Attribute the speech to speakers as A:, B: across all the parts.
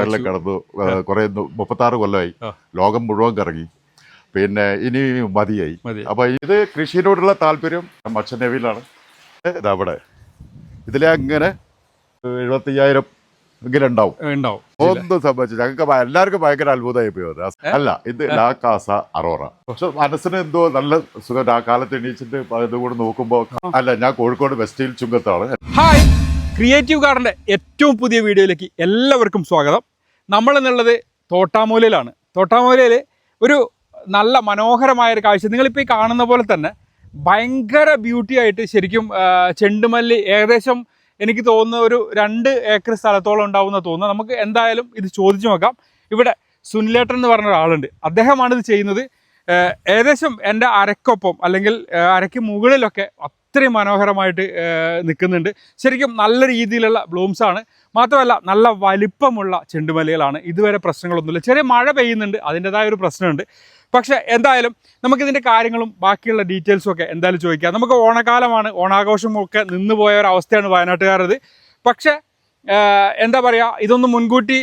A: കടലിൽ കടന്നു കുറെ മുപ്പത്താറ് കൊല്ലമായി ലോകം മുഴുവൻ കറങ്ങി. പിന്നെ ഇനി മതിയായി.
B: മതി
A: അപ്പൊ ഇത് കൃഷിയോടുള്ള താല്പര്യം മച്ചനേവിയിലാണ് ഇതവിടെ ഇതിലെ അങ്ങനെ എഴുപത്തയ്യായിരം എങ്കിലും ഉണ്ടാവും.
B: ഉണ്ടാവും.
A: ഒന്നും സംഭവിച്ചു ഞങ്ങൾക്ക് എല്ലാവർക്കും ഭയങ്കര അത്ഭുതമായി പോയത് അല്ല ഇത് ലാ കാസ അറോറ. പക്ഷെ മനസ്സിന് എന്തോ നല്ല സുഖം. ആ കാലത്ത് എണീച്ചിട്ട് ഇതുകൂടെ നോക്കുമ്പോ അല്ല ഞാൻ കോഴിക്കോട് വെസ്റ്റ് ഹിൽ ചുങ്കത്താണ്.
B: ഹായ്. ക്രിയേറ്റീവ് ഗാർഡന്റെ ഏറ്റവും പുതിയ വീഡിയോയിലേക്ക് എല്ലാവർക്കും സ്വാഗതം. നമ്മൾ എന്നുള്ളത് തോട്ടാമൂലയിലാണ്. തോട്ടാമൂലയിൽ ഒരു നല്ല മനോഹരമായ ഒരു കാഴ്ച. നിങ്ങളിപ്പോൾ ഈ കാണുന്ന പോലെ തന്നെ ഭയങ്കര ബ്യൂട്ടി ആയിട്ട് ശരിക്കും ചെണ്ടുമല്ലി ഏകദേശം എനിക്ക് തോന്നുന്ന ഒരു രണ്ട് ഏക്കർ സ്ഥലത്തോളം ഉണ്ടാവുന്ന തോന്നുന്നു. നമുക്ക് എന്തായാലും ഇത് ചോദിച്ചു നോക്കാം. ഇവിടെ സുനിലേട്ടൻ എന്ന് പറഞ്ഞ ഒരാളുണ്ട്. അദ്ദേഹമാണ് ഇത് ചെയ്യുന്നത്. ഏകദേശം എന്റെ അരക്കൊപ്പം അല്ലെങ്കിൽ അരയ്ക്ക് മുകളിലൊക്കെ അത്രയും മനോഹരമായിട്ട് നിൽക്കുന്നുണ്ട്. ശരിക്കും നല്ല രീതിയിലുള്ള ബ്ലൂംസ് ആണ് മാത്രമല്ല നല്ല വലിപ്പമുള്ള ചെണ്ടുമലകളാണ്. ഇതുവരെ പ്രശ്നങ്ങളൊന്നുമില്ല. ചെറിയ മഴ പെയ്യുന്നുണ്ട്. അതിന്റെതായ ഒരു പ്രശ്നമുണ്ട്. പക്ഷേ എന്തായാലും നമുക്കിതിന്റെ കാര്യങ്ങളും ബാക്കിയുള്ള ഡീറ്റെയിൽസും ഒക്കെ എന്തായാലും ചോദിക്കാം. നമുക്ക് ഓണക്കാലമാണ് ഓണാഘോഷമൊക്കെ നിന്ന് പോയ ഒരു അവസ്ഥയാണ് വയനാട്ടുകാരത്. പക്ഷേ എന്താ പറയുക ഇതൊന്നും മുൻകൂട്ടി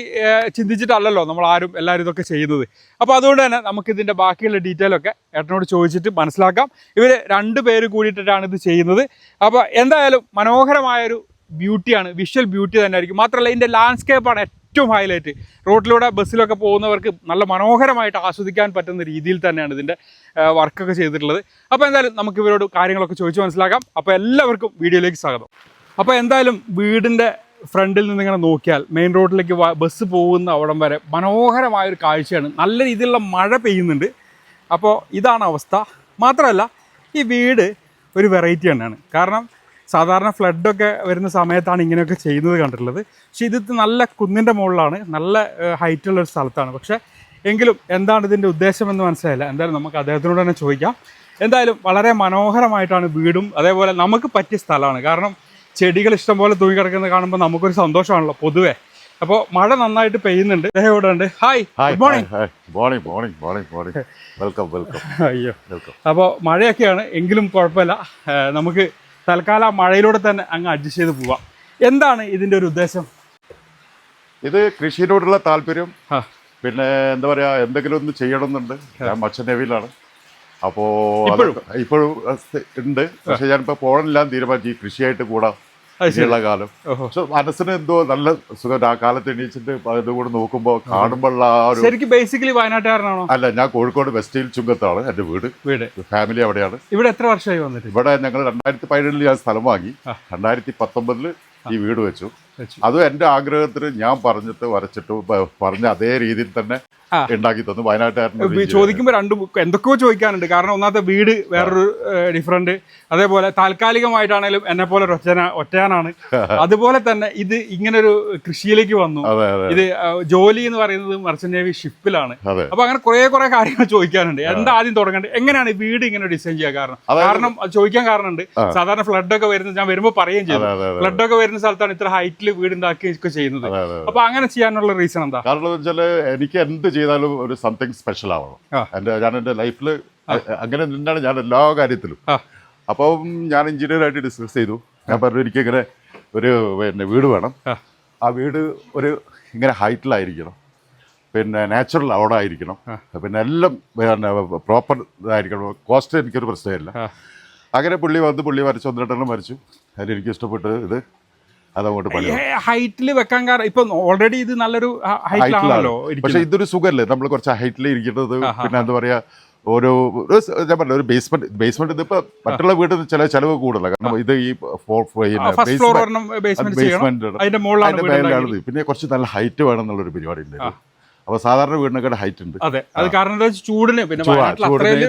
B: ചിന്തിച്ചിട്ടല്ലല്ലോ നമ്മൾ ആരും എല്ലാവരും ഇതൊക്കെ ചെയ്യുന്നത്. അപ്പോൾ അതുകൊണ്ട് തന്നെ നമുക്കിതിന്റെ ബാക്കിയുള്ള ഡീറ്റെയിൽ ഒക്കെ ഏട്ടനോട് ചോദിച്ചിട്ട് മനസ്സിലാക്കാം. ഇവർ രണ്ട് പേര് കൂടിയിട്ടാണ് ഇത് ചെയ്യുന്നത്. അപ്പോൾ എന്തായാലും മനോഹരമായൊരു ബ്യൂട്ടിയാണ് വിഷ്വൽ ബ്യൂട്ടി തന്നെ ആയിരിക്കും മാത്രമല്ല ഇതിന്റെ ലാൻഡ്സ്കേപ്പാണ് ഏറ്റവും ഹൈലൈറ്റ് റോഡിലൂടെ ബസ്സിലൊക്കെ പോകുന്നവർക്ക് നല്ല മനോഹരമായിട്ട് ആസ്വദിക്കാൻ പറ്റുന്ന രീതിയിൽ തന്നെയാണ് ഇതിന്റെ വർക്കൊക്കെ ചെയ്തിട്ടുള്ളത്. അപ്പോൾ എന്തായാലും നമുക്ക് ഇവരോട് കാര്യങ്ങളൊക്കെ ചോദിച്ച് മനസ്സിലാക്കാം. അപ്പോൾ എല്ലാവർക്കും വീഡിയോയിലേക്ക് സ്വാഗതം. അപ്പോൾ എന്തായാലും വീടിന്റെ ഫ്രണ്ടിൽ നിന്ന് ഇങ്ങനെ നോക്കിയാൽ മെയിൻ റോഡിലേക്ക് ബസ് പോകുന്ന അവിടം വരെ മനോഹരമായ ഒരു കാഴ്ചയാണ്. നല്ല രീതിയിലുള്ള മഴ പെയ്യുന്നുണ്ട്. അപ്പോൾ ഇതാണ് അവസ്ഥ. മാത്രമല്ല ഈ വീട് ഒരു വെറൈറ്റി തന്നെയാണ്. കാരണം സാധാരണ ഫ്ലഡൊക്കെ വരുന്ന സമയത്താണ് ഇങ്ങനെയൊക്കെ ചെയ്യുന്നത് കണ്ടിട്ടുള്ളത്. പക്ഷേ ഇത് നല്ല കുന്നിന്റെ മുകളിലാണ്. നല്ല ഹൈറ്റുള്ള ഒരു സ്ഥലത്താണ്. പക്ഷേ എങ്കിലും എന്താണ് ഇതിന്റെ ഉദ്ദേശമെന്ന് മനസ്സിലായില്ല. എന്തായാലും നമുക്ക് അദ്ദേഹത്തിനോട് തന്നെ ചോദിക്കാം. എന്തായാലും വളരെ മനോഹരമായിട്ടാണ് വീടും. അതേപോലെ നമുക്ക് പറ്റിയ സ്ഥലമാണ്. കാരണം ചെടികൾ ഇഷ്ടംപോലെ തൂങ്ങി കിടക്കുന്നത് കാണുമ്പോൾ നമുക്കൊരു സന്തോഷമാണല്ലോ പൊതുവേ. അപ്പോൾ മഴ നന്നായിട്ട് പെയ്യുന്നുണ്ട്. ഇവിടെ ഉണ്ട്. Hi good morning
A: morning morning morning morning welcome welcome
B: അയ്യോ.
A: വെൽക്കം
B: അപ്പോൾ മഴയൊക്കെയാണ്. എങ്കിലും കുഴപ്പമില്ല. നമുക്ക് തൽക്കാലം മഴയിലൂടെ തന്നെ അങ്ങ് അഡ്ജസ്റ്റ് ചെയ്ത് പോവാം. എന്താണ് ഇതിന്റെ ഒരു ഉദ്ദേശം?
A: ഇത് കൃഷിയിലോടുള്ള താല്പര്യം. പിന്നെ എന്താ പറയാ എന്തെങ്കിലും ഒന്ന് ചെയ്യണമെന്നുണ്ട്. ഞാൻ മച്ചനേവിയിലാണ് അപ്പോ
B: ഇപ്പോഴും?
A: ഉണ്ട്. പക്ഷെ ഞാനിപ്പോ പോകണില്ല തീരുമാനിച്ചു കൃഷിയായിട്ട് കൂടാം. ഇനിയുള്ള കാലം. പക്ഷെ മനസ്സിന് എന്തോ നല്ല സുഖം. ആ കാലത്ത് എണീച്ചിട്ട് അതിന്റെ കൂടെ നോക്കുമ്പോ കാണുമ്പോഴുള്ള ആ ഒരു
B: ശരിക്കും ബേസിക്കലി വയനാട്ടുകാരനാണോ?
A: അല്ല ഞാൻ കോഴിക്കോട് വെസ്റ്റ് ഹിൽ ചുങ്കത്താണ് എന്റെ വീട്.
B: വീട്.
A: ഫാമിലി അവിടെയാണ്.
B: ഇവിടെ എത്ര വർഷമായി വന്നിട്ട്?
A: ഇവിടെ ഞങ്ങൾ രണ്ടായിരത്തി പതിനേഴിൽ ഞാൻ സ്ഥലം വാങ്ങി. രണ്ടായിരത്തി പത്തൊമ്പതിൽ ഈ വീട് വെച്ചു. അതും എന്റെ ആഗ്രഹത്തിന് ഞാൻ പറഞ്ഞിട്ട് വരച്ചിട്ട് പറഞ്ഞ അതേ രീതിയിൽ തന്നെ. ഉണ്ടാക്കി തന്നു. വയനാട്ടുകാരൻ
B: ചോദിക്കുമ്പോൾ രണ്ട് എന്തൊക്കെയോ ചോദിക്കാനുണ്ട്. കാരണം ഒന്നാമത്തെ വീട് വേറൊരു ഡിഫറെന്റ് അതേപോലെ താൽക്കാലികമായിട്ടാണേലും എന്നെ പോലെ ഒറ്റന ഒറ്റയാനാണ് അതുപോലെ തന്നെ ഇത് ഇങ്ങനൊരു കൃഷിയിലേക്ക് വന്നു. ഇത് ജോലി എന്ന് പറയുന്നത് മർച്ചന്റ് നേവി ഷിപ്പിലാണ് അപ്പൊ അങ്ങനെ കുറെ കുറെ കാര്യങ്ങൾ ചോദിക്കാനുണ്ട്. എന്താ ആദ്യം തുടങ്ങേണ്ടത്? എങ്ങനെയാണ് ഈ വീട് ഇങ്ങനെ ഡിസൈൻ ചെയ്യാൻ കാരണം? കാരണം ചോദിക്കാൻ കാരണമുണ്ട്. സാധാരണ ഫ്ലഡ് ഒക്കെ വരുന്നത് ഞാൻ വരുമ്പോൾ പറയുകയും ചെയ്തു. ഫ്ലഡ് ഒക്കെ വരുന്ന സ്ഥലത്താണ് ഇത്ര ഹൈറ്റിൽ വീട് ഉണ്ടാക്കി ഒക്കെ ചെയ്യുന്നത് അപ്പൊ അങ്ങനെ ചെയ്യാനുള്ള റീസൺ എന്താ?
A: കാരണം വെച്ചാൽ എനിക്ക് എന്ത് ചെയ്താലും ഒരു സംതിങ് സ്പെഷ്യൽ ആവണം. എന്റെ ഞാൻ എന്റെ ലൈഫിൽ അങ്ങനെ നിന്നാണ് ഞാൻ എല്ലാ കാര്യത്തിലും. അപ്പം ഞാൻ എഞ്ചിനീയർ ആയിട്ട് ഡിസ്കസ് ചെയ്തു. ഞാൻ പറഞ്ഞു എനിക്കിങ്ങനെ ഒരു പിന്നെ വീട് വേണം.
B: ആ.
A: വീട് ഒരു ഇങ്ങനെ ഹൈറ്റിലായിരിക്കണം പിന്നെ നാച്ചുറൽ അവിടെ ആയിരിക്കണം. പിന്നെ എല്ലാം പിന്നെ പ്രോപ്പർ ഇതായിരിക്കണം. കോസ്റ്റ് എനിക്കൊരു പ്രശ്നമില്ല. അങ്ങനെ പുള്ളി വന്ന് പുള്ളി വരച്ചു ഒന്ന് രണ്ടെണ്ണം വരച്ചു. അതിൽ എനിക്ക് ഇഷ്ടപ്പെട്ടത് ഇത്. അതങ്ങോട്ട്
B: ഹൈറ്റിൽ വെക്കാൻ കാരണം ഇപ്പൊ ഓൾറെഡി ഇത് നല്ലൊരു ഹൈറ്റിലാണല്ലോ
A: പക്ഷെ ഇതൊരു സുഖമല്ലേ? നമ്മൾ കുറച്ച് ഹൈറ്റിൽ ഇരിക്കുന്നത്. പിന്നെ എന്താ പറയാ ഓരോ ഒരു ഞാൻ പറഞ്ഞ ഒരു ബേസ്മെന്റ് ബേസ്മെന്റ് ഇതിപ്പോ മറ്റുള്ള വീട്ടിൽ ചില ചെലവ് കൂടുതലാണ് കാരണം ഇത് ഈ
B: ബേസ്മെന്റ്.
A: പിന്നെ കുറച്ച് നല്ല ഹൈറ്റ് വേണം എന്നുള്ളൊരു പരിപാടി ഉണ്ട് അപ്പൊ സാധാരണ വീടിനൊക്കെ ഹൈറ്റ് ഉണ്ട്.
B: അതെ. അത് കാരണം ചൂടിന് പിന്നെ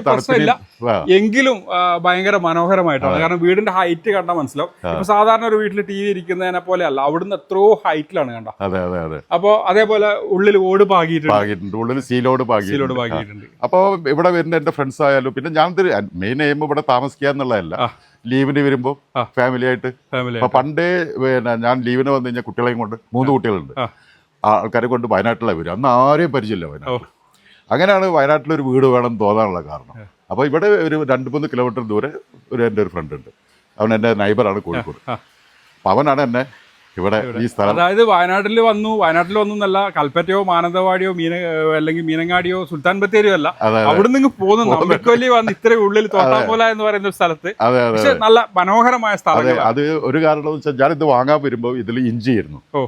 B: പ്രശ്നമില്ല. എങ്കിലും ഭയങ്കര മനോഹരമായിട്ടാണ്. കാരണം വീടിന്റെ ഹൈറ്റ് കണ്ടാൽ മനസ്സിലാവും. ഇപ്പൊ സാധാരണ ഒരു വീട്ടിൽ ടി വി ഇരിക്കുന്നതിനെ പോലെ അല്ല. അവിടുന്ന് എത്രയോ ഹൈറ്റിലാണ് കണ്ട?
A: അതെ അതെ അതെ.
B: അപ്പോ അതേപോലെ ഉള്ളിൽ ഓട് പാകിയിട്ടുണ്ട്.
A: ഉള്ളിൽ സീലോട്
B: സീലോട്
A: പാകിയിട്ടുണ്ട്. അപ്പോൾ ഇവിടെ വരുന്ന എന്റെ ഫ്രണ്ട്സ് ആയാലും പിന്നെ ഞാൻ മെയിൻ എയിം ഇവിടെ താമസിക്കുക എന്നുള്ളതല്ല. ലീവിന് വരുമ്പോൾ ഫാമിലി ആയിട്ട്. പണ്ടേ പിന്നെ ഞാൻ ലീവിന് വന്നു കഴിഞ്ഞാൽ കുട്ടികളെയും കൊണ്ട് മൂന്ന് കുട്ടികളുണ്ട്. ആൾക്കാരെ കൊണ്ട് വയനാട്ടിലാണ് വരും അന്ന് ആരെയും പരിചയമില്ല വയനാട്ടിൽ. അങ്ങനെയാണ് വയനാട്ടിൽ ഒരു വീട് വേണം തോന്നാനുള്ള കാരണം. അപ്പോൾ ഇവിടെ ഒരു രണ്ട് മൂന്ന് കിലോമീറ്റർ ദൂരെ ഒരു എന്റെ ഒരു ഫ്രണ്ട് ഉണ്ട്. അവൻ എന്റെ നൈബറാണ് കോഴിക്കോട്. അപ്പം അവനാണ് എന്നെ ഇവിടെ ഈ സ്ഥലം
B: അതായത് വയനാട്ടിൽ വന്നു. വയനാട്ടിൽ വന്നു എന്നല്ല കൽപ്പറ്റയോ മാനന്തവാടിയോ മീന അല്ലെങ്കിൽ മീനങ്ങാടിയോ സുൽത്താൻ ബത്തേരിയോ അല്ല. അവിടെ നിന്ന് പോകുന്നു. വന്ന് ഇത്ര ഉള്ളിൽ തോട്ടാമൂല എന്ന് പറയുന്ന സ്ഥലത്ത്. പക്ഷെ നല്ല മനോഹരമായ സ്ഥലം
A: അത് ഒരു കാരണം ഞാൻ വെച്ചാൽ ഞാനിത് വാങ്ങാൻ വരുമ്പോൾ ഇതിൽ ഇഞ്ചിയായിരുന്നു
B: ഓ.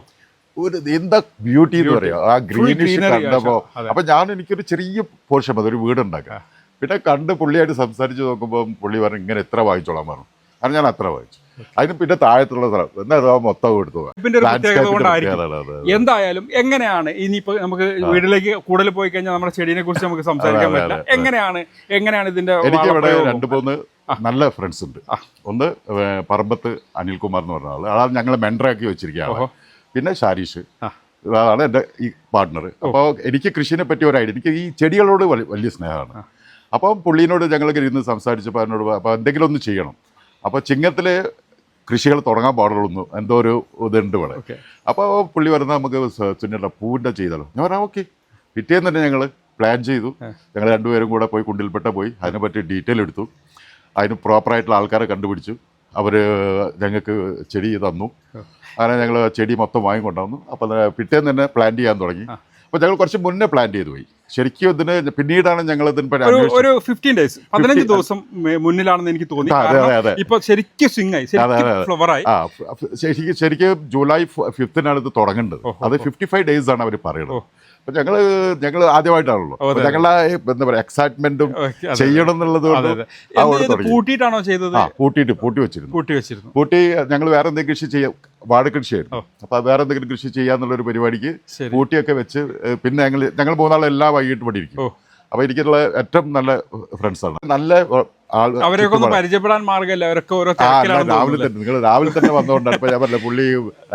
A: ഒരു എന്താ ബ്യൂട്ടി എന്ന് പറയാ? ആ ഗ്രീനിഷ് കണ്ടപ്പോ അപ്പൊ ഞാൻ എനിക്കൊരു ചെറിയ പോർഷൻ മതി ഒരു വീടുണ്ടാക്കാം പിന്നെ കണ്ട് പുള്ളിയായിട്ട് സംസാരിച്ച് നോക്കുമ്പോൾ പുള്ളി പറഞ്ഞു ഇങ്ങനെ എത്ര വാങ്ങിച്ചോളാൻ പറഞ്ഞു? കാരണം ഞാൻ അത്ര വായിച്ചു. അതിന് പിന്നെ താഴത്തുള്ള സ്ഥലം. എന്നാ മൊത്തം എടുത്തു.
B: എന്തായാലും എങ്ങനെയാണ് ഇനിയിപ്പോ നമുക്ക് വീട്ടിലേക്ക് കൂടുതൽ പോയി കഴിഞ്ഞാൽ നമ്മുടെ ചെടീനെ കുറിച്ച് നമുക്ക് സംസാരിക്കാൻ പറ്റില്ല. എങ്ങനെയാണ് എങ്ങനെയാണ് ഇതിന്റെ
A: എനിക്ക് ഇവിടെ രണ്ടു മൂന്ന് നല്ല ഫ്രണ്ട്സ് ഉണ്ട്. ഒന്ന് പറമ്പത്ത് അനിൽകുമാർ എന്ന് പറഞ്ഞ ആൾ. അതാണ് ഞങ്ങളെ മെൻഡറാക്കി വെച്ചിരിക്കുകയാണ്. പിന്നെ ഷാരീഷ്. അതാണ് എന്റെ ഈ പാർട്ണർ അപ്പോൾ എനിക്ക് കൃഷിനെ പറ്റിയ ഒരു ഐഡിയ. എനിക്ക് ഈ ചെടികളോട് വലി- വലിയ സ്നേഹമാണ്. അപ്പം പുള്ളീനോട് ഞങ്ങളൊക്കെ ഇരുന്ന് സംസാരിച്ചപ്പോൾ എന്നോട് അപ്പോൾ എന്തെങ്കിലും ഒന്ന് ചെയ്യണം. അപ്പോൾ ചിങ്ങത്തിൽ കൃഷികൾ തുടങ്ങാൻ പാടുള്ളൂ. എന്തോ ഒരു ഇതുണ്ട് ഇവിടെ. അപ്പോൾ പുള്ളി വരുന്ന നമുക്ക് തുന്നല പൂവിന്റെ ചെയ്താലോ ഞാൻ പറയാം ഓക്കെ. പിറ്റേന്ന് തന്നെ ഞങ്ങൾ പ്ലാൻ ചെയ്തു. ഞങ്ങൾ രണ്ടുപേരും കൂടെ പോയി കുണ്ടിൽപ്പെട്ട പോയി. അതിനെപ്പറ്റി ഡീറ്റെയിൽ എടുത്തു. അതിന് പ്രോപ്പറായിട്ടുള്ള ആൾക്കാരെ കണ്ടുപിടിച്ചു. അവർ ഞങ്ങൾക്ക് ചെടി തന്നു. അങ്ങനെ ഞങ്ങൾ ചെടി മൊത്തം വാങ്ങിക്കൊണ്ടുവന്നു. അപ്പോൾ പിറ്റേന്ന് തന്നെ പ്ലാൻ ചെയ്യാൻ തുടങ്ങി. അപ്പോൾ ഞങ്ങൾ കുറച്ച് മുന്നേ പ്ലാൻ ചെയ്തു പോയി. ശരിക്കും ഇതിന് പിന്നീടാണ് ഞങ്ങൾ ഇതിന്
B: ഒരു ഫിഫ്റ്റീൻ ഡേയ്സ് പതിനഞ്ച് ദിവസം മുന്നിലാണെന്ന് എനിക്ക് തോന്നി. ഇപ്പൊ ശരിക്കും സ്വിംഗ് ആയി. ശരിക്കും
A: അതെ, അതെ.
B: ഫ്ലവർ ആയി.
A: ആ ഫ- ഫ- ശരിക്കും ശരിക്കും ജൂലൈ ഫിഫ്തിനാണ് ഇത് തുടങ്ങേണ്ടത്. അത് ഫിഫ്റ്റി ഫൈവ് ഡേയ്സ് ആണ് അവർ പറയുന്നത്. അപ്പൊ ഞങ്ങൾ ഞങ്ങൾ ആദ്യമായിട്ടാണല്ലോ. ഞങ്ങളുടെ ഞങ്ങളെ എന്താ പറയാ എക്സൈറ്റ്മെന്റും ചെയ്യണം എന്നുള്ളത് കൊണ്ട്
B: പൂട്ടിയിട്ടാണോ ചെയ്തത്?
A: ആ പൂട്ടിയിട്ട് പൂട്ടി വെച്ചിരുന്നു.
B: പൂട്ടി വെച്ചിരുന്നു.
A: പൂട്ടി ഞങ്ങൾ വേറെ എന്തെങ്കിലും കൃഷി ചെയ്യാം വാഴ കൃഷിയായിരുന്നു. അപ്പൊ വേറെ എന്തെങ്കിലും കൃഷി ചെയ്യാന്നുള്ളൊരു പരിപാടിക്ക് കൂട്ടിയൊക്കെ വെച്ച് പിന്നെ ഞങ്ങൾ ഞങ്ങൾ മൂന്നാളെല്ലാം വൈകിട്ട് പഠിപ്പിക്കും ഇരിക്കും. അപ്പൊ എനിക്കുള്ള ഏറ്റവും നല്ല ഫ്രണ്ട്സ് ആണ്. നല്ല
B: ഒന്ന് പരിചയപ്പെടാൻ മാർഗമില്ല? അവരൊക്കെ ഓരോ
A: രാവിലെ തന്നെ നിങ്ങൾ രാവിലെ തന്നെ വന്നുകൊണ്ടാണ് ഇപ്പൊ ഞാൻ പറഞ്ഞില്ല പുള്ളി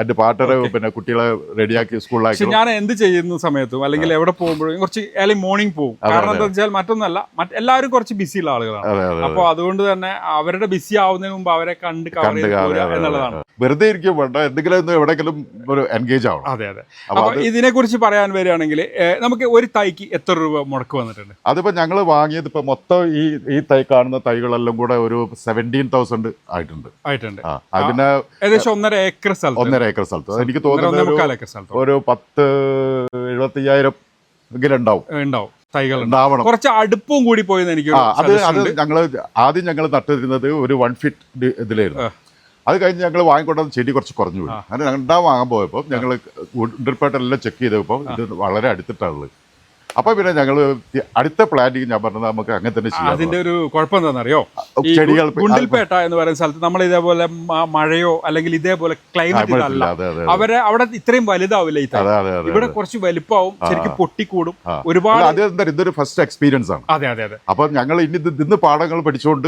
A: എന്റെ പാട്ടറെ പിന്നെ കുട്ടികളെ റെഡിയാക്കി സ്കൂളിലാക്കി
B: ഞാൻ എന്ത് ചെയ്യുന്ന സമയത്തും അല്ലെങ്കിൽ എവിടെ പോകുമ്പോഴും കുറച്ച് ഏർലി മോർണിംഗ് പോകും. കാരണം എന്താ വെച്ചാൽ മറ്റൊന്നല്ല എല്ലാവരും കുറച്ച് ബിസി ഉള്ള ആളുകളാണ്.
A: അതെ അതെ
B: അപ്പൊ അതുകൊണ്ട് തന്നെ അവരുടെ ബിസി ആവുന്നതിന് മുമ്പ് അവരെ കണ്ട് കവർ എന്നുള്ളതാണ്.
A: വെറുതെ ഇരിക്കും വേണ്ട എന്തെങ്കിലും എവിടെയെങ്കിലും ഒരു എൻഗേജ് ആവണം.
B: അതെ അതെ.
A: അപ്പോൾ
B: അപ്പൊ ഇതിനെ കുറിച്ച് പറയാൻ വരികയാണെങ്കിൽ നമുക്ക് ഒരു തൈക്ക് എത്ര രൂപ മുടക്ക് വന്നിട്ടുണ്ട്
A: അതിപ്പോ ഞങ്ങൾ വാങ്ങിയത് ഇപ്പൊ മൊത്തം ഈ ഈ തൈ കാണുന്ന തൈകളെല്ലാം കൂടെ ഒരു സെവന്റീൻ തൗസൻഡ് ആയിട്ടുണ്ട്.
B: ആയിട്ടുണ്ട്.
A: അതിന്
B: ഏകദേശം ഒന്നര ഏക്കർ സ്ഥലത്ത്.
A: ഒന്നര ഏക്കർ സ്ഥലത്ത്. എനിക്ക്
B: തോന്നുന്നു
A: തോന്നുന്നത് ഒരു- പത്ത് എഴുപത്തയ്യായിരം എങ്കിലും ഉണ്ടാവും.
B: ഉണ്ടാവും. തൈകൾ
A: ഉണ്ടാവണം.
B: കുറച്ച് അടുപ്പവും കൂടി പോയെന്ന് എനിക്ക്
A: അത് അത് ഞങ്ങൾ ആദ്യം ഞങ്ങൾ നട്ടിരുന്നത് ഒരു വൺ ഫിറ്റ് ഇതിലായിരുന്നു. അത് കഴിഞ്ഞ് ഞങ്ങൾ വാങ്ങിക്കൊണ്ടത് ചെടി കുറച്ച് കുറഞ്ഞു പോയി. അങ്ങനെ രണ്ടാം വാങ്ങാൻ പോയപ്പോൾ ഞങ്ങൾ ഉണ്ടിർപ്പായിട്ടെല്ലാം ചെക്ക് ചെയ്തപ്പോൾ ഇത് വളരെ അടുത്തിട്ടാണുള്ളത് അപ്പോൾ പിന്നെ ഞങ്ങൾ അടുത്ത പ്ലാന്റിങ് ഞാൻ പറഞ്ഞത് നമുക്ക് അങ്ങനെ തന്നെ ചെയ്യാം.
B: അതിന്റെ ഒരു കുഴപ്പം എന്താണെന്നറിയോ?
A: ചെടികൾ
B: ഗുണ്ടിൽപേട്ട എന്ന് പറയുന്ന സ്ഥലത്ത് നമ്മൾ ഇതേപോലെ മഴയോ അല്ലെങ്കിൽ ഇതേപോലെ ക്ലൈമറ്റ്
A: അതെ
B: അവരെ അവിടെ ഇത്രയും വലുതാവില്ല ഈ ഇവിടെ കുറച്ച് വലുപ്പാവും ശരിക്കും പൊട്ടിക്കൂടും. ഒരുപാട്
A: അല്ല, അത് എന്താ ഇതൊരു ഫസ്റ്റ് എക്സ്പീരിയൻസ് ആണ്.
B: അതെ അതെ അതെ.
A: അപ്പൊ ഞങ്ങൾ ഇനി ഇന്ന് പാഠങ്ങൾ പഠിച്ചുകൊണ്ട്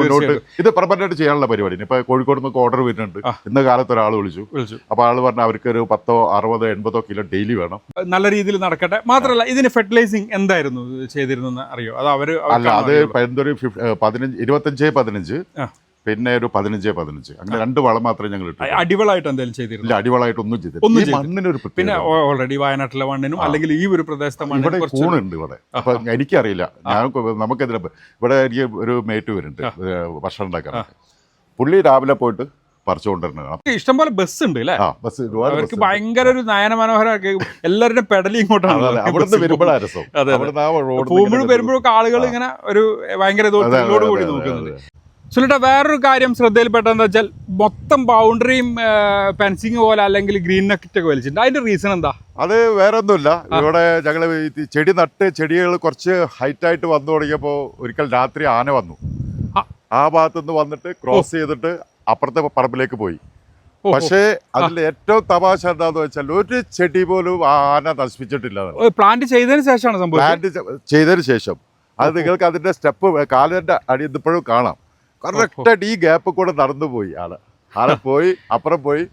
A: മുന്നോട്ട് ഇത് പെർമനന്റ് ചെയ്യാനുള്ള പരിപാടി. ഇപ്പൊ കോഴിക്കോട് നിന്ന് ഓർഡർ വരുന്നുണ്ട്. ഇന്ന കാലത്ത് ഒരാൾ വിളിച്ചു. അപ്പൊ ആൾ പറഞ്ഞ അവർക്ക് ഒരു പത്തോ അറുപതോ എൺപതോ കിലോ ഡെയിലി വേണം.
B: നല്ല രീതിയിൽ നടക്കട്ടെ. മാത്രമല്ല ഇതിന് ഫെർട്ടിലൈസിങ് എന്തായിരുന്നു ചെയ്തിരുന്നെന്ന് അറിയോ? അത് അവർ
A: അല്ല അത് എന്തൊരു പതിനഞ്ച് ഇരുപത്തഞ്ച് പതിനഞ്ച് പിന്നെ ഒരു പതിനഞ്ച് പതിനഞ്ച്. അങ്ങനെ രണ്ട് വളം മാത്രമേ ഞങ്ങൾ ഇട്ടു
B: അടിവളായിട്ട് എന്തെങ്കിലും ചെയ്തിരുന്നു?
A: ഇല്ല അടിവളമായിട്ടൊന്നും
B: ഒന്നും മണ്ണിന്
A: മണ്ണിനൊരു
B: പിന്നെ ഓൾറെഡി വയനാട്ടിലെ മണ്ണിനും അല്ലെങ്കിൽ ഈ ഒരു പ്രദേശത്തെ
A: ഇവിടെ കൂണുണ്ട് ഇവിടെ. അപ്പൊ എനിക്കറിയില്ല. ഞാൻ നമുക്കെതിരെ ഇവിടെ എനിക്ക് ഒരു മേറ്റ് വരുന്നുണ്ട്. ഭക്ഷണം ഉണ്ടാക്കാൻ പുള്ളി രാവിലെ പോയിട്ട് പറിച്ചു കൊണ്ടുവരുന്നതാണ്
B: ഇഷ്ടംപോലെ ബസ് ഉണ്ട് അല്ലേ
A: ആ ബസ് ഒരുപാട്
B: അവർക്ക്
A: ബസ്
B: ഭയങ്കര ഒരു നയന മനോഹരമൊക്കെ എല്ലാവരുടെയും പെടലി ഇങ്ങോട്ടാണ്.
A: അവിടുന്ന് വരുമ്പോഴാ രസം.
B: അതെ, അതെ.
A: അവിടുന്ന് ആ റോഡ്
B: പോകുമ്പോഴും വരുമ്പോഴൊക്കെ ആളുകൾ ഇങ്ങനെ ഒരു ഭയങ്കര കൂടി നോക്കുന്നത് സുനിട്ട വേറൊരു കാര്യം ശ്രദ്ധയിൽപ്പെട്ടെന്ന് വെച്ചാൽ മൊത്തം ബൗണ്ടറിയും ഫെൻസിങ് പോലെ അല്ലെങ്കിൽ ഗ്രീൻ നെക്കറ്റ് ഒക്കെ വലിച്ചിട്ടുണ്ട്. അതിന്റെ റീസൺ എന്താ?
A: അത് വേറെ ഒന്നുമില്ല ഇവിടെ ഞങ്ങൾ ചെടി നട്ട് ചെടികൾ കുറച്ച് ഹൈറ്റ് ആയിട്ട് വന്നു തുടങ്ങിയപ്പോൾ ഒരിക്കൽ രാത്രി ആന വന്നു.
B: ആ.
A: ആ ഭാഗത്തുനിന്ന് വന്നിട്ട് ക്രോസ് ചെയ്തിട്ട് അപ്പുറത്തെ പറമ്പിലേക്ക് പോയി. പക്ഷേ അതിൽ ഏറ്റവും തമാശ എന്താന്ന് വെച്ചാൽ ഒരു ചെടി പോലും ആ ആന നശിപ്പിച്ചിട്ടില്ല
B: പ്ലാന്റ് ചെയ്തതിന് ശേഷമാണ്
A: പ്ലാന്റ് ചെയ്തതിന് ശേഷം. അത് നിങ്ങൾക്ക് അതിന്റെ സ്റ്റെപ്പ് കാലിന്റെ അടി ഇപ്പോഴും കാണാം. കറക്റ്റായിട്ട് ഈ ഗ്യാപ്പ് കൂടെ നടന്നു പോയി ആൾ. ആളെ പോയി അപ്പുറം പോയി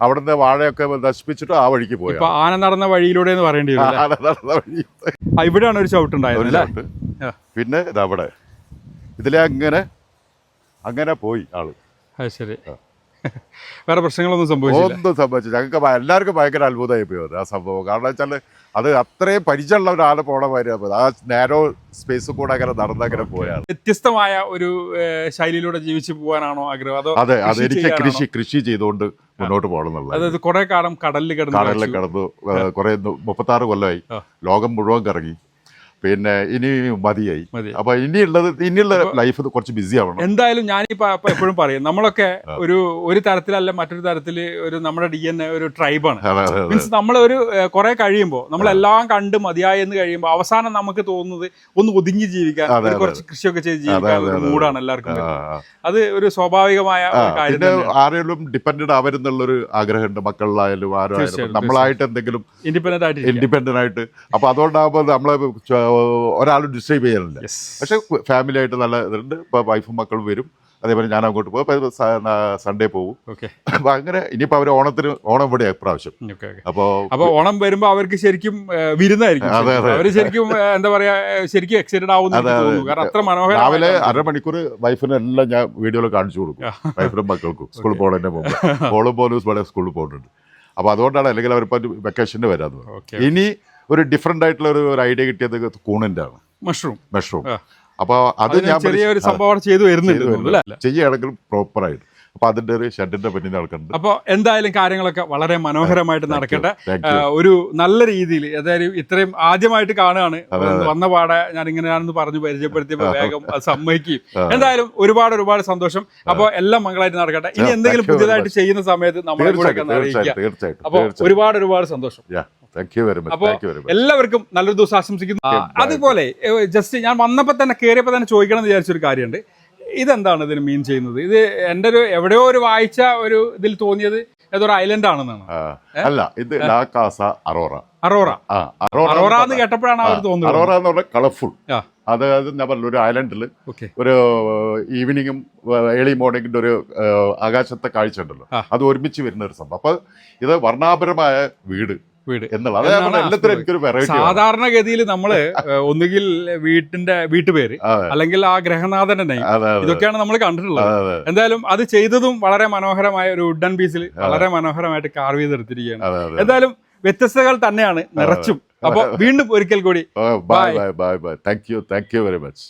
A: അവിടുന്ന് വാഴയൊക്കെ നശിപ്പിച്ചിട്ട് ആ വഴിക്ക് പോയി
B: ആന നടന്ന വഴിയിലൂടെ എന്ന് പറയേണ്ടി?
A: ആന നടന്ന വഴി.
B: ഇവിടെയാണ് ഒരു
A: ചവിട്ട്.
B: ഉണ്ടായത്
A: പിന്നെ ഇതവിടെ. ഇതിലെ അങ്ങനെ അങ്ങനെ പോയി ആൾ.
B: അത് ശരി. വേറെ പ്രശ്നങ്ങളൊന്നും സംഭവിച്ചില്ല.
A: ഒന്നും സംഭവിച്ചു ഞങ്ങൾക്ക് എല്ലാവർക്കും ഭയങ്കര അത്ഭുതമായി പോയി അത് ആ സംഭവം. കാരണം വെച്ചാൽ അത് അത്രയും പരിചയമുള്ള ഒരാളെ പോണ മാതിരി ആ നേരോ സ്പേസ് കൂടെ അങ്ങനെ നടന്നങ്ങനെ പോയാണ്.
B: വ്യത്യസ്തമായ ഒരു ശൈലിയിലൂടെ ജീവിച്ചു പോകാനാണോ ആഗ്രഹം? അതോ
A: അതെ അത് എനിക്ക്? കൃഷി കൃഷി ചെയ്തുകൊണ്ട് മുന്നോട്ട് പോകണം എന്നുള്ളത്.
B: അതായത് കുറെ കാലം കടലിൽ കിടന്നു
A: കടലിൽ. കിടന്നു കുറെ മുപ്പത്താറ് കൊല്ലമായി. ലോകം മുഴുവൻ കറങ്ങി. പിന്നെ ഇനി മതിയായി.
B: മതി.
A: അപ്പൊ ഇനിയുള്ളത് ഇനിയുള്ള ലൈഫ് കുറച്ച് ബിസി ആവണം.
B: എന്തായാലും ഞാനിപ്പോ എപ്പോഴും പറയും നമ്മളൊക്കെ ഒരു ഒരു തരത്തിലല്ല മറ്റൊരു തരത്തിൽ ഒരു നമ്മുടെ ഡി എൻ എ ഒരു ട്രൈബാണ്. മീൻസ് നമ്മൾ ഒരു കുറെ കഴിയുമ്പോൾ നമ്മളെല്ലാം കണ്ട് മതിയായി എന്ന് കഴിയുമ്പോൾ അവസാനം നമുക്ക് തോന്നുന്നത് ഒന്ന് ഒതുങ്ങി ജീവിക്കാൻ. കുറച്ച് കൃഷിയൊക്കെ ചെയ്ത് ജീവിക്കാൻ ഒരു മൂടാണ് എല്ലാവർക്കും. അത് ഒരു സ്വാഭാവികമായ കാര്യം
A: ആരെങ്കിലും ഡിപ്പെൻഡ് ആവരുന്നുള്ളൊരു ആഗ്രഹമുണ്ട് മക്കളിലായാലും ആരും നമ്മളായിട്ട് എന്തെങ്കിലും
B: ഇൻഡിപെൻഡന്റ് ആയിട്ട്
A: ഇൻഡിപെൻഡന്റ് ആയിട്ട്. അപ്പൊ അതുകൊണ്ടാകുമ്പോൾ നമ്മളെ ഒരാളും ഡിസ്റ്റർബ്
B: ചെയ്യാറില്ല
A: പക്ഷെ ഫാമിലി ആയിട്ട് നല്ല ഇതുണ്ട്. ഇപ്പൊ വൈഫും മക്കളും വരും. അതേപോലെ ഞാൻ അങ്ങോട്ട് പോകും സൺഡേ പോകും. അപ്പൊ അങ്ങനെ ഇനിയിപ്പോ അവർ ഓണത്തിന് ഓണം ഇവിടെ
B: പ്രാവശ്യം.
A: അപ്പോ
B: അപ്പൊ ഓണം വരുമ്പോ അവർക്ക് ശരിക്കും വിരുന്നായിരിക്കും
A: അതെ,
B: ശരിക്കും.
A: അതെ.
B: അവർ ശരിക്കും എന്താ പറയാ ശരിക്കും എക്സൈറ്റഡ് ആവുന്നു കാരണം അത്ര
A: രാവിലെ
B: മനോഹരമായ
A: അരമണിക്കൂർ വൈഫിന് എല്ലാം ഞാൻ വീഡിയോയിൽ കാണിച്ചു കൊടുക്കും. വൈഫിനും മക്കൾക്കും. സ്കൂളിൽ പോകണതിന്റെ പോകും മോളും പോലും സ്കൂളിൽ പോകുന്നുണ്ട്. അപ്പൊ അതുകൊണ്ടാണ് അല്ലെങ്കിൽ അവരിപ്പോ വെക്കേഷന് വരാന്ന് ഇനി ഒരു ഡിഫറെന്റ് ആയിട്ടുള്ള ഒരു ഐഡിയ കിട്ടിയത് കൂണിന്റെ ആണ്
B: മഷ്റൂം
A: മഷ്റൂം
B: അപ്പോൾ
A: അപ്പൊ അത് ഞാൻ
B: ചെറിയ ഒരു സംഭവം ചെയ്തു വരുന്നുണ്ട്?
A: ചെയ്യുകയാണെങ്കിൽ പ്രോപ്പർ ആയിട്ട്. അപ്പൊ അതിന്റെ ഒരു ഷെഡിന്റെ പറ്റി നടക്കുന്നുണ്ട്.
B: അപ്പോൾ എന്തായാലും കാര്യങ്ങളൊക്കെ വളരെ മനോഹരമായിട്ട് നടക്കട്ടെ. ഒരു നല്ല രീതിയിൽ അതായത് ഇത്രയും ആദ്യമായിട്ട് കാണുകയാണ്. വന്ന പാടെ ഞാൻ ഇങ്ങനെയാണെന്ന് പറഞ്ഞു പരിചയപ്പെടുത്തിയപ്പോൾ വേഗം അത് സമ്മതിക്കും എന്തായാലും ഒരുപാട് ഒരുപാട് സന്തോഷം. അപ്പോൾ എല്ലാം മംഗളമായിട്ട് നടക്കട്ടെ. ഇനി എന്തെങ്കിലും പുതിയതായിട്ട് ചെയ്യുന്ന സമയത്ത് നമ്മളെ കൂടെ ഒക്കെ അറിയിക്കുക. അപ്പോൾ ഒരുപാട് ഒരുപാട് സന്തോഷം. എല്ലാവർക്കും നല്ലൊരു ദിവസം ആശംസിക്കുന്നു. അതുപോലെ ജസ്റ്റ് ഞാൻ വന്നപ്പോൾ തന്നെ കയറിയപ്പോൾ തന്നെ ചോദിക്കണം എന്ന് വിചാരിച്ചൊരു കാര്യമുണ്ട്. ഇതെന്താണ് ഇതിന് മീൻ ചെയ്യുന്നത്? ഇത് എന്റെ ഒരു എവിടെയോ ഒരു വായിച്ച ഒരു ഇതിൽ തോന്നിയത് ഏതൊരു ഐലൻഡ് ആണെന്നാണ്.
A: അല്ല ഇത് ലാകാസ അറോറ.
B: അറോറ.
A: അറോറ
B: എന്ന് കേട്ടപ്പോഴാണ് അവർ തോന്നുന്നത്
A: അറോറ എന്ന് പറഞ്ഞാൽ കളർഫുൾ അതായത് ഞാൻ പറഞ്ഞു ഒരു ഐലൻഡിൽ ഒരു ഈവനിങ്ങും ഏർലി മോർണിംഗിന്റെ ഒരു ആകാശത്തെ കാഴ്ച ഉണ്ടല്ലോ. അത് ഒരുമിച്ച് വരുന്ന ഒരു സംഭവം. അപ്പൊ ഇത് വർണാഭരമായ വീട്.
B: വീട്.
A: എന്നുള്ളത്
B: സാധാരണഗതിയിൽ നമ്മൾ ഒന്നുകിൽ വീട്ടിന്റെ വീട്ടുപേര് അല്ലെങ്കിൽ ആ ഗ്രഹനാഥന്റെ നെയ്
A: അതെ അതെ.
B: ഇതൊക്കെയാണ് നമ്മൾ കണ്ടിട്ടുള്ളത്. എന്തായാലും അത് ചെയ്തതും വളരെ മനോഹരമായ ഒരു വുഡൻ പീസിൽ വളരെ മനോഹരമായിട്ട് കാർവ് ചെയ്തെടുത്തിരിക്കുകയാണ്. എന്തായാലും വ്യത്യസ്തകൾ തന്നെയാണ്. നിറച്ചും. അപ്പൊ വീണ്ടും ഒരിക്കൽ കൂടി.
A: Bye bye bye bye thank you thank you very much